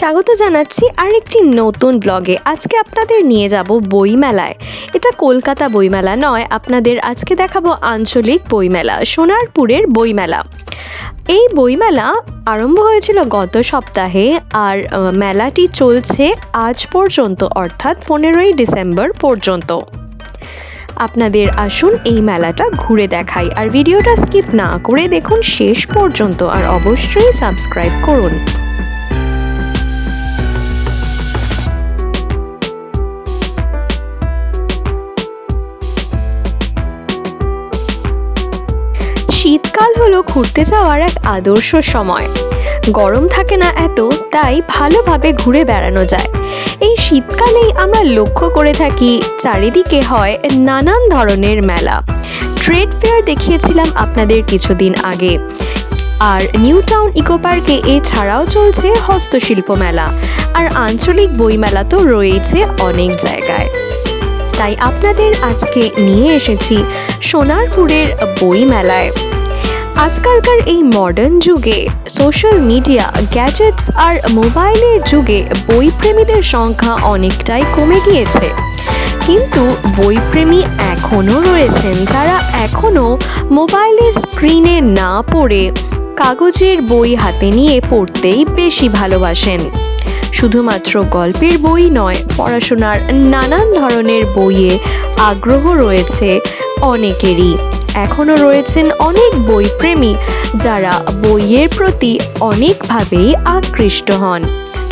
স্বাগত জানাচ্ছি আরেকটি নতুন ব্লগে আজকে আপনাদের নিয়ে যাব বইমেলায়। এটা কলকাতা বইমেলা নয়, আপনাদের আজকে দেখাবো আঞ্চলিক বইমেলা, সোনারপুরের বইমেলা। এই বইমেলা আরম্ভ হয়েছিল গত সপ্তাহে আর মেলাটি চলছে আজ পর্যন্ত, অর্থাৎ পনেরোই ডিসেম্বর পর্যন্ত। আপনাদের আসুন এই মেলাটা ঘুরে দেখাই। আর ভিডিওটা স্কিপ না করে দেখুন শেষ পর্যন্ত, আর অবশ্যই সাবস্ক্রাইব করুন। ঘুরতে যাওয়ার এক আদর্শ সময়। গরম থাকে না এত, তাই ভালোভাবে ঘুরে বেড়ানো যায়। এই শীতকালেই আমরা লক্ষ্য করে থাকি, চারিদিকে হয় নানান ধরনের মেলা। ট্রেড ফেয়ার দেখিয়েছিলাম আপনাদের কিছুদিন আগে। আর নিউ টাউন ইকো পার্কে এছাড়াও চলছে হস্তশিল্প মেলা। আর আঞ্চলিক বইমেলা তো রয়েছে অনেক জায়গায়। তাই আপনাদের আজকে নিয়ে এসেছি সোনারপুরের বই মেলায় আজকালকার এই মডার্ন যুগে সোশ্যাল মিডিয়া গ্যাজেটস আর মোবাইলের যুগে বইপ্রেমীদের সংখ্যা অনেকটাই কমে গিয়েছে। কিন্তু বইপ্রেমী এখনও রয়েছেন যারা এখনও মোবাইলের স্ক্রিনে না পড়ে কাগজের বই হাতে নিয়ে পড়তেই বেশি ভালোবাসেন। শুধুমাত্র গল্পের বই নয়, পড়াশোনার নানান ধরনের বইয়ে আগ্রহ রয়েছে অনেকেরই। এখনও রয়েছেন অনেক বইপ্রেমী যারা বইয়ের প্রতি অনেকভাবেই আকৃষ্ট হন।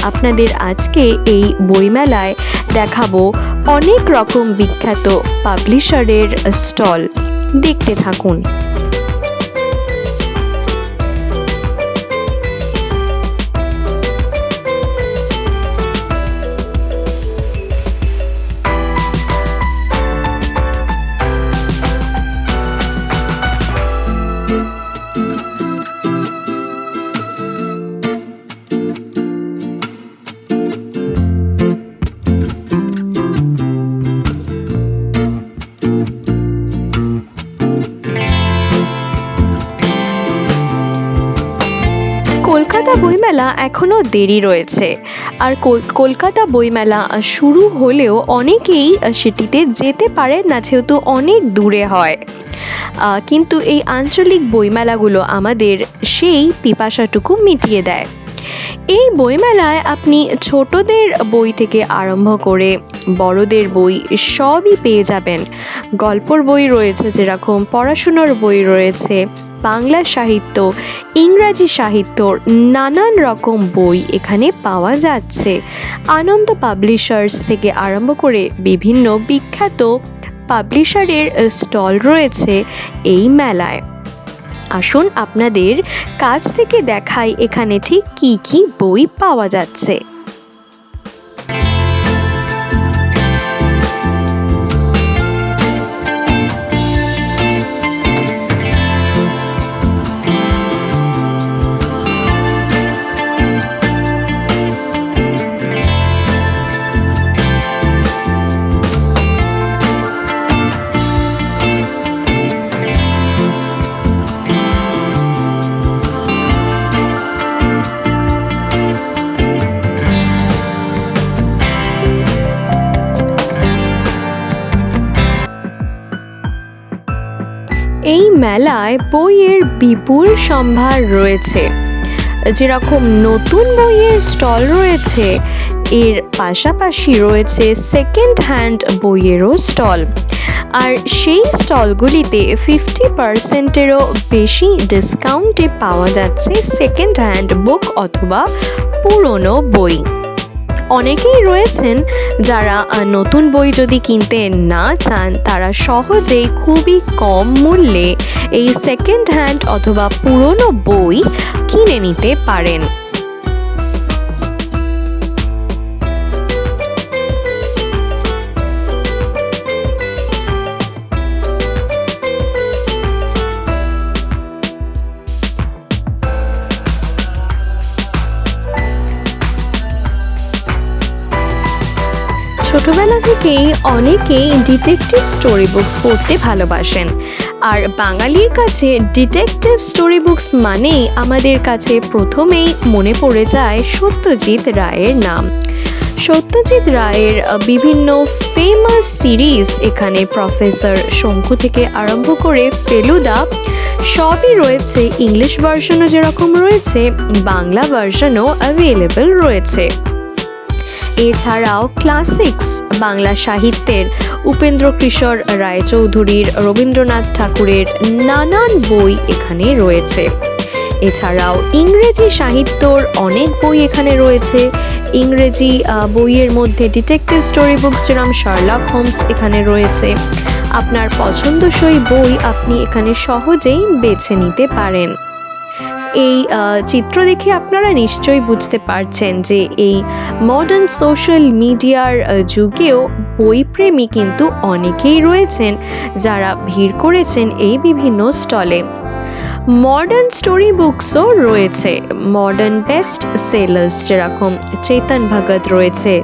আপনাদের আজকে এই বইমেলায় দেখাবো অনেক রকম বিখ্যাত পাবলিশারের স্টল। দেখতে থাকুন। বইমেলা এখনও দেরি রয়েছে। আর কল- কলকাতা বইমেলা শুরু হলেও অনেকেই সেটিতে যেতে পারেন না, যেহেতু অনেক দূরে হয়। কিন্তু এই আঞ্চলিক বইমেলাগুলো আমাদের সেই পিপাসাটুকু মিটিয়ে দেয়। এই বইমেলায় আপনি ছোটদের বই থেকে আরম্ভ করে বড়দের বই সবই পেয়ে যাবেন। গল্পর বই রয়েছে যেরকম, পড়াশুনোর বই রয়েছে বাংলা সাহিত্য, ইংরাজি সাহিত্য, নানান রকম বই এখানে পাওয়া যাচ্ছে। আনন্দ পাবলিশার্স থেকে আরম্ভ করে বিভিন্ন বিখ্যাত পাবলিশারের স্টল রয়েছে এই মেলায়। আসুন আপনাদের কাছ থেকে দেখাই এখানে ঠিক কী কী বই পাওয়া যাচ্ছে। মেলায় বইয়ের বিপুল সম্ভার রয়েছে। যেরকম নতুন বইয়ের স্টল রয়েছে, এর পাশাপাশি রয়েছে সেকেন্ড হ্যান্ড বইয়েরও স্টল। আর সেই স্টলগুলিতে ফিফটি পার্সেন্টেরও বেশি ডিসকাউন্টে পাওয়া যাচ্ছে সেকেন্ড হ্যান্ড বুক অথবা পুরনো বই। অনেকেই রয়েছেন যারা নতুন বই যদি কিনতে না চান, তারা সহজেই খুবই কম মূল্যে এই সেকেন্ড হ্যান্ড অথবা পুরনো বই কিনে নিতে পারেন। ছোটবেলা থেকেই অনেকেই ডিটেকটিভ স্টোরি বুকস পড়তে ভালোবাসেন। আর বাঙালির কাছে ডিটেকটিভ স্টোরি বুকস মানেই আমাদের কাছে প্রথমেই মনে পড়ে যায় সত্যজিৎ রায়ের নাম। সত্যজিৎ রায়ের বিভিন্ন ফেমাস সিরিজ এখানে প্রফেসর শঙ্কু থেকে আরম্ভ করে ফেলুদা, সবই রয়েছে ইংলিশ ভার্সনও যেরকম রয়েছে, বাংলা ভার্সনও অ্যাভেলেবল রয়েছে। এছাড়াও ক্লাসিক্স বাংলা সাহিত্যের উপেন্দ্র কিশোর রায়চৌধুরীর রবীন্দ্রনাথ ঠাকুরের নানান বই এখানে রয়েছে। এছাড়াও ইংরেজি সাহিত্যর অনেক বই এখানে রয়েছে। ইংরেজি বইয়ের মধ্যে ডিটেকটিভ স্টোরি বুকস যেরকম শার্লক হোমস এখানে রয়েছে। আপনার পছন্দসই বই আপনি এখানে সহজেই বেছে নিতে পারেন। এই চিত্র দেখে আপনারা নিশ্চয়ই বুঝতে পারছেন যে এই মডার্ন সোশ্যাল মিডিয়ার যুগেও বইপ্রেমী কিন্তু অনেকেই রয়েছেন যারা ভিড় করেছেন এই বিভিন্ন স্টলে। মডার্ন স্টোরি বুকসও রয়েছে মডার্ন বেস্ট সেলার্স যেরকম চেতন ভগত রয়েছে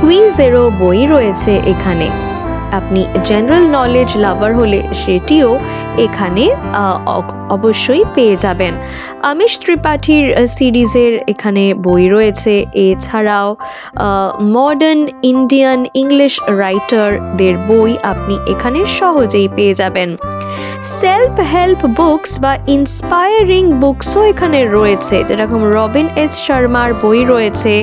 কুইজেরও বই রয়েছে এখানে। আপনি জেনারেল নলেজ লাভার হলে সেটিও এখানে অবশ্যই পেয়ে যাবেন। আমিষ ত্রিপাঠীর সিরিজের এখানে বই রয়েছে। এছাড়াও মডার্ন ইন্ডিয়ান ইংলিশ রাইটারদের বই আপনি এখানে সহজেই পেয়ে যাবেন। সেলফ হেল্প বুকস বা ইন্সপায়ারিং বুকসও এখানে রয়েছে, যেরকম রবিন এস শর্মার বই রয়েছে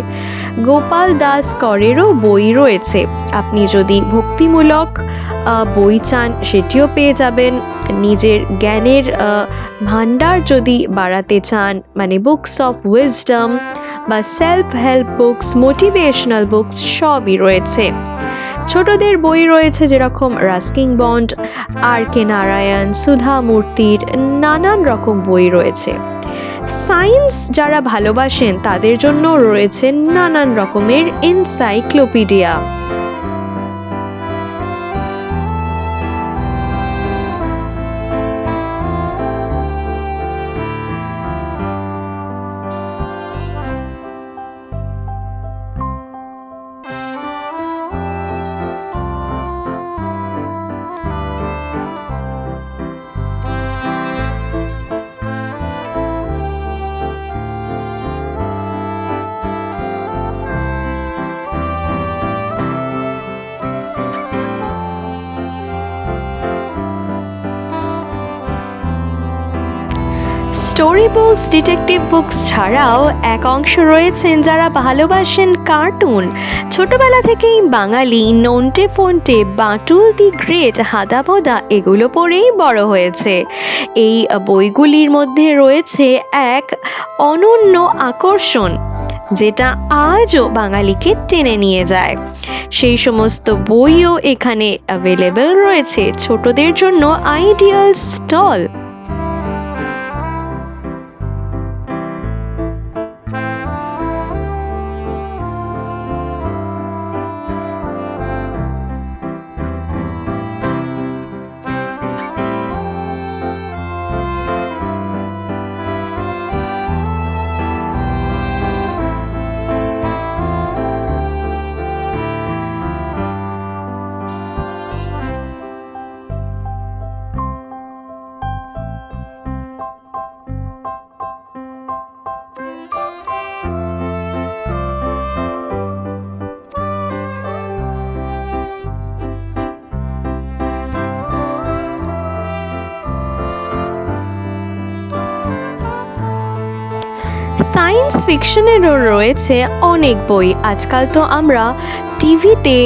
গোপাল দাস করেরও বই রয়েছে। আপনি যদি ভক্তিমূলক বই চান, সেটিও পেয়ে যাবেন। নিজের জ্ঞানের ভাণ্ডার যদি বাড়াতে চান মানে বুকস অফ উইজডম বা self help books motivational books সবই রয়েছে। ছোটদের বই রয়েছে যেরকম রাস্কিং বন্ড আর কে নারায়ণ, সুধা মূর্তির নানান রকম বই রয়েছে। সায়েন্স যারা ভালোবাসেন তাদের জন্য রয়েছে নানান রকমের encyclopedia. Story books detective books ছাড়াও এক অংশ রয়েছেন যারা ভালোবাসেন কার্টুন। ছোটবেলা থেকেই বাঙালি নন্টে ফন্টে বাটুল দি গ্রেট হাদাবদা এগুলো পড়েই বড় হয়েছে। এই বইগুলির মধ্যে রয়েছে এক অনন্য আকর্ষণ, যেটা আজও বাঙালিকে টেনে নিয়ে যায়। সেই সমস্ত বইও এখানে অ্যাভেলেবেল রয়েছে। ছোটদের জন্য আইডিয়াল স্টল সায়েন্স ফিকশনেরও রয়েছে অনেক বই। আজকাল তো আমরা টিভিতে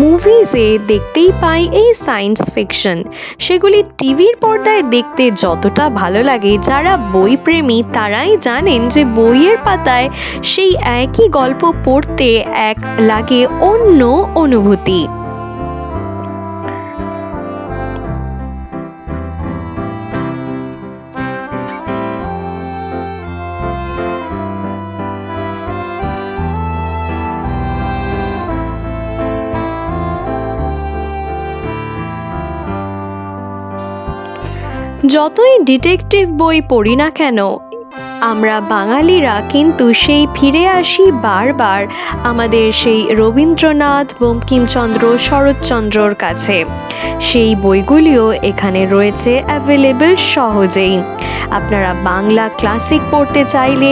মুভিজে দেখতেই পাই এই সায়েন্স ফিকশন। সেগুলি টিভির পর্দায় দেখতে যতটা ভালো লাগে, যারা বই প্রেমী তারাই জানেন যে বইয়ের পাতায় সেই একই গল্প পড়তে এক লাগে অন্য অনুভূতি। যতই ডিটেকটিভ বই পড়ি না কেন, আমরা বাঙালিরা কিন্তু সেই ফিরে আসি বারবার আমাদের সেই রবীন্দ্রনাথ, বঙ্কিমচন্দ্র, শরৎচন্দ্রর কাছে। সেই বইগুলিও এখানে রয়েছে অ্যাভেলেবেল সহজেই। আপনারা বাংলা ক্লাসিক পড়তে চাইলে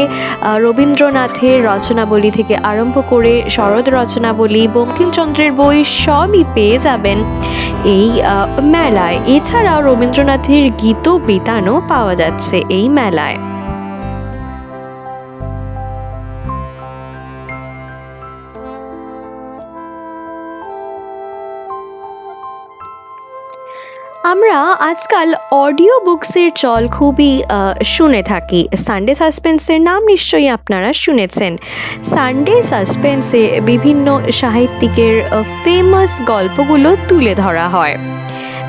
রবীন্দ্রনাথের রচনাবলী থেকে আরম্ভ করে শরৎ রচনাবলী, বঙ্কিমচন্দ্রের বই সবই পেয়ে যাবেন এই মেলায়। এছাড়াও রবীন্দ্রনাথের গীত বিতানও পাওয়া যাচ্ছে এই মেলায়। আমরা আজকাল অডিও বুকসের চল খুবই শুনে থাকি। সানডে সাসপেন্সের নাম নিশ্চয়ই আপনারা শুনেছেন। সানডে সাসপেন্সে বিভিন্ন সাহিত্যিকের ফেমাস গল্পগুলো তুলে ধরা হয়।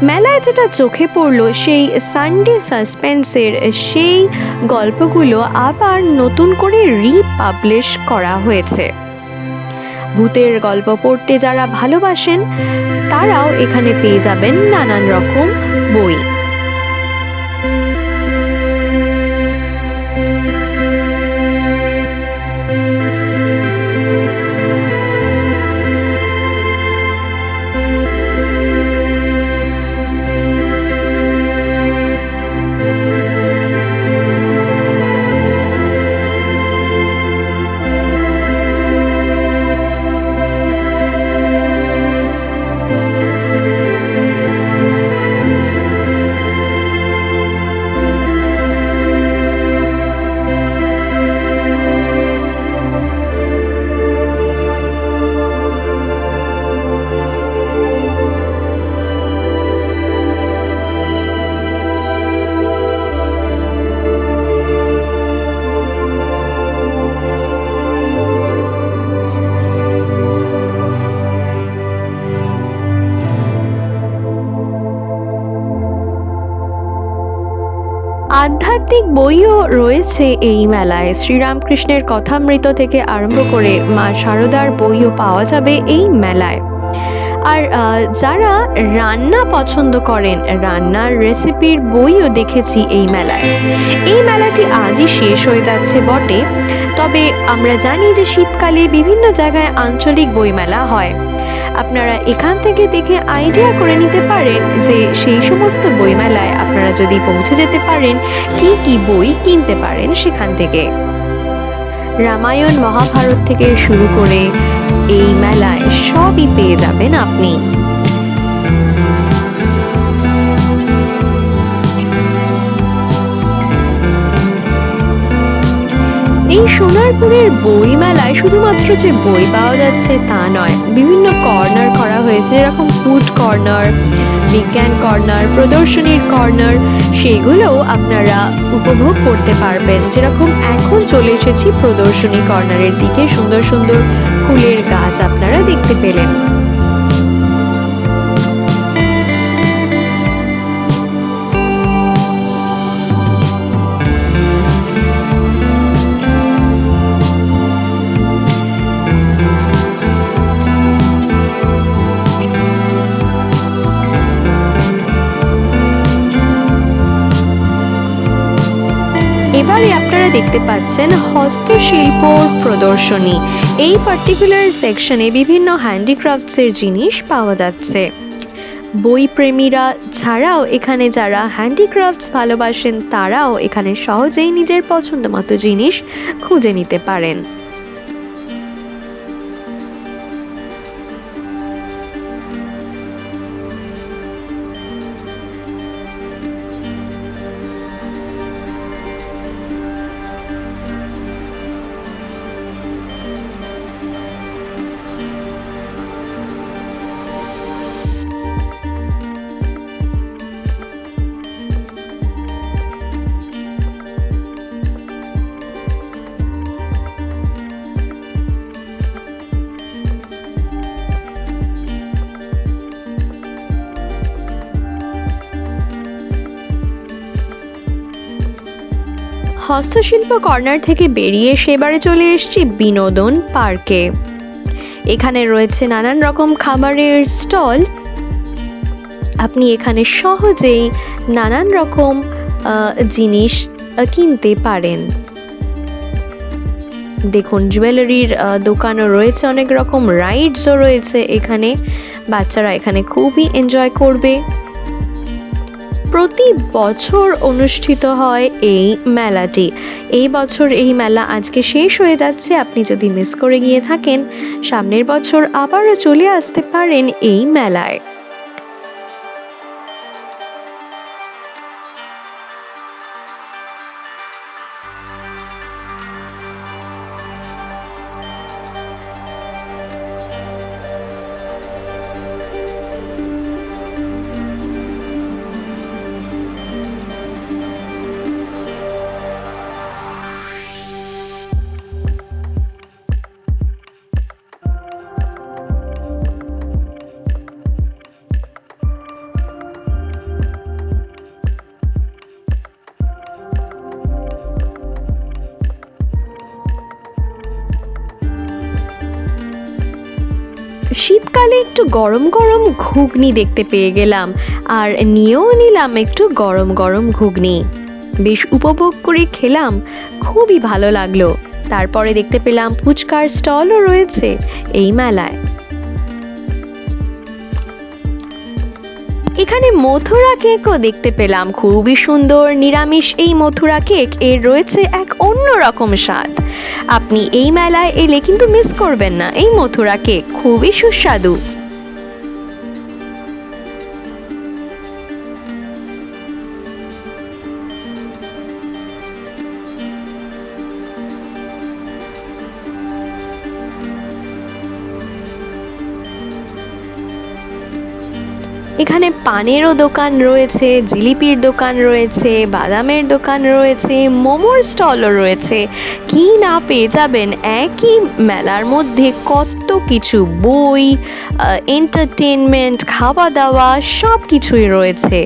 মেলায় যেটা চোখে পড়ল, সেই সানডে সাসপেন্সের সেই গল্পগুলো আবার নতুন করে রিপাবলিশ করা হয়েছে। ভূতের গল্প পড়তে যারা ভালোবাসেন তারাও এখানে পেয়ে যাবেন নানান রকম বই। আধ্যাত্মিক বইও রয়েছে এই মেলায়। শ্রীরামকৃষ্ণের কথামৃত থেকে আরম্ভ করে মা শারদার বইও পাওয়া যাবে এই মেলায়। আর যারা রান্না পছন্দ করেন, রান্নার রেসিপির বইও দেখেছি এই মেলায়। এই মেলাটি আজই শেষ হয়ে যাচ্ছে বটে। তবে আমরা জানি যে শীতকালে বিভিন্ন জায়গায় আঞ্চলিক বইমেলা হয়। আপনারা এখান থেকে দেখে আইডিয়া করে নিতে পারেন যে সেই সমস্ত বইমেলায় আপনারা যদি পৌঁছে যেতে পারেন, কি কি বই কিনতে পারেন সেখান থেকে। রামায়ণ মহাভারত থেকে শুরু করে এই মেলায় সবই পেয়ে যাবেন আপনি। এই সোনারপুরের বই মেলায় শুধুমাত্র যে বই পাওয়া যাচ্ছে তা নয়, বিভিন্ন কর্নার করা হয়েছে, যেরকম ফুড কর্নার বিজ্ঞান কর্নার, প্রদর্শনীর কর্নার, সেগুলোও আপনারা উপভোগ করতে পারবেন। যেরকম এখন চলে এসেছি প্রদর্শনী কর্নারের দিকে, সুন্দর সুন্দর ফুলের গাছ আপনারা দেখতে পেলেন। দেখতে পাচ্ছেন হস্তশিল্প প্রদর্শনী। এই পার্টিকুলার সেকশনে বিভিন্ন হ্যান্ডিক্রাফটসের জিনিস পাওয়া যাচ্ছে। বইপ্রেমীরা ছাড়াও এখানে যারা হ্যান্ডিক্রাফটস ভালোবাসেন, তারাও এখানে সহজেই নিজের পছন্দ মতো জিনিস খুঁজে নিতে পারেন। হস্তশিল্প কর্নার থেকে বেরিয়ে সেবারে চলে এসেছি বিনোদন পার্কে। এখানে রয়েছে নানান রকম খাবারের স্টল। আপনি এখানে সহজেই নানান রকম জিনিস কিনতে পারেন। দেখুন, জুয়েলারির দোকানও রয়েছে, অনেক রকম রাইডসও রয়েছে এখানে। বাচ্চারা এখানে খুবই এনজয় করবে। প্রতি বছর অনুষ্ঠিত হয় এই মেলাটি। এই বছর এই মেলা আজকে শেষ হয়ে যাচ্ছে। আপনি যদি মিস করে গিয়ে থাকেন, সামনের বছর আবারও চলে আসতে পারেন এই মেলায়। শীতকালে একটু গরম গরম ঘুগনি দেখতে পেয়ে গেলাম, আর নিয়েও নিলাম একটু গরম গরম ঘুগনি। বেশ উপভোগ করে খেলাম, খুবই ভালো লাগল। তারপরে দেখতে পেলাম ফুচকার স্টলও রয়েছে এই মেলায়। এখানে মথুরা কেকও দেখতে পেলাম। খুবই সুন্দর, নিরামিষ এই মথুরা কেক। এর রয়েছে এক অন্য রকম স্বাদ। আপনি এই মেলায় এলে কিন্তু মিস করবেন না। এই মথুরা কেক খুবই সুস্বাদু। এখানে পানেরও দোকান রয়েছে, জিলিপির দোকান রয়েছে, বাদামের দোকান রয়েছে, মোমোর স্টলও রয়েছে। কি না পেয়ে যাবেন? একই মেলার মধ্যে কত কিছু, বই এন্টারটেনমেন্ট খাওয়া দাওয়া সব কিছুই রয়েছে।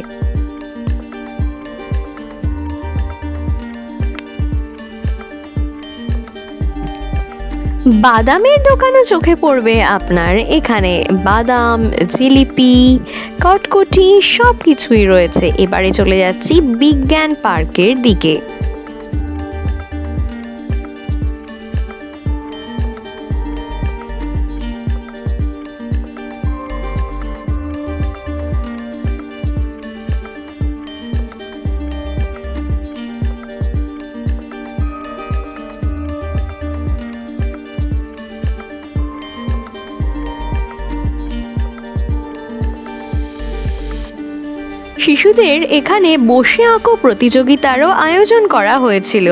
বাদামের দোকানও চোখে পড়বে আপনার। এখানে বাদাম, জিলিপি, কটকটি সব কিছুই রয়েছে। এবারে চলে যাচ্ছি বিজ্ঞান পার্কের দিকে। শিশুদের এখানে বসে আঁকো প্রতিযোগিতারও আয়োজন করা হয়েছিল।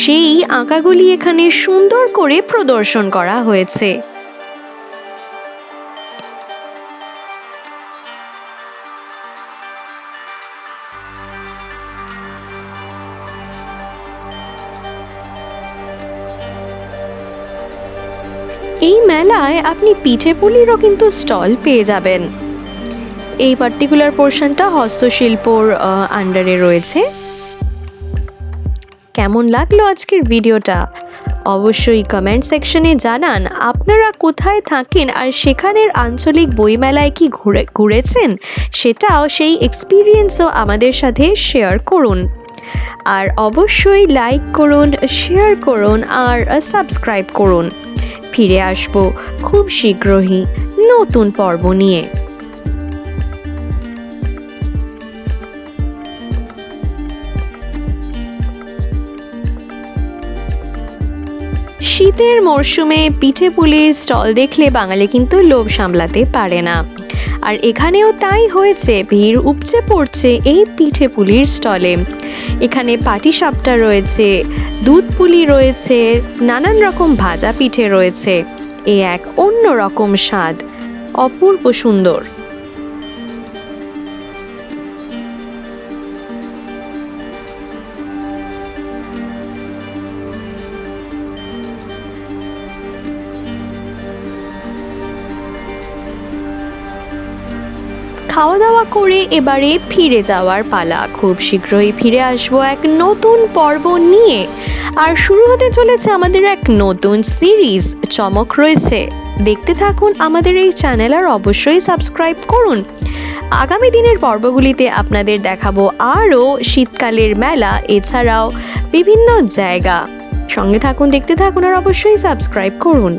সেই আঁকাগুলি এখানে সুন্দর করে প্রদর্শন করা হয়েছে। এই মেলায় আপনি পিঠে পুলিরও কিন্তু স্টল পেয়ে যাবেন। এই পার্টিকুলার পোর্শনটা হস্তশিল্পর আন্ডারে রয়েছে। কেমন লাগল আজকের ভিডিওটা অবশ্যই কমেন্ট সেকশনে জানান, আপনারা কোথায় থাকেন আর সেখানের আঞ্চলিক বইমেলায় কি ঘুরে, ঘুরেছেন? সেটাও সেই এক্সপিরিয়েন্সও আমাদের সাথে শেয়ার করুন। আর অবশ্যই লাইক করুন শেয়ার করুন আর সাবস্ক্রাইব করুন। ফিরে আসব খুব শীঘ্রই নতুন পর্ব নিয়ে। শীতের মরশুমে পিঠে পুলির স্টল দেখলে বাঙালি কিন্তু লোভ সামলাতে পারে না। আর এখানেও তাই হয়েছে, ভিড় উপচে পড়ছে এই পিঠে পুলির স্টলে। এখানে পাটিসাপটা রয়েছে, দুধ পুলি রয়েছে, নানান রকম ভাজা পিঠে রয়েছে। এ এক অন্য রকম স্বাদ, অপূর্ব সুন্দর। করে এবারে ফিরে যাওয়ার পালা। খুব শীঘ্রই ফিরে আসব এক নতুন পর্ব নিয়ে। আর শুরু হতে চলেছে আমাদের এক নতুন সিরিজ, চমক রয়েছে। দেখতে থাকুন আমাদের এই চ্যানেল আর অবশ্যই সাবস্ক্রাইব করুন। আগামী দিনের পর্বগুলিতে আপনাদের দেখাবো আরও শীতকালের মেলা, এছাড়াও বিভিন্ন জায়গা। সঙ্গে থাকুন, দেখতে থাকুন আর অবশ্যই সাবস্ক্রাইব করুন।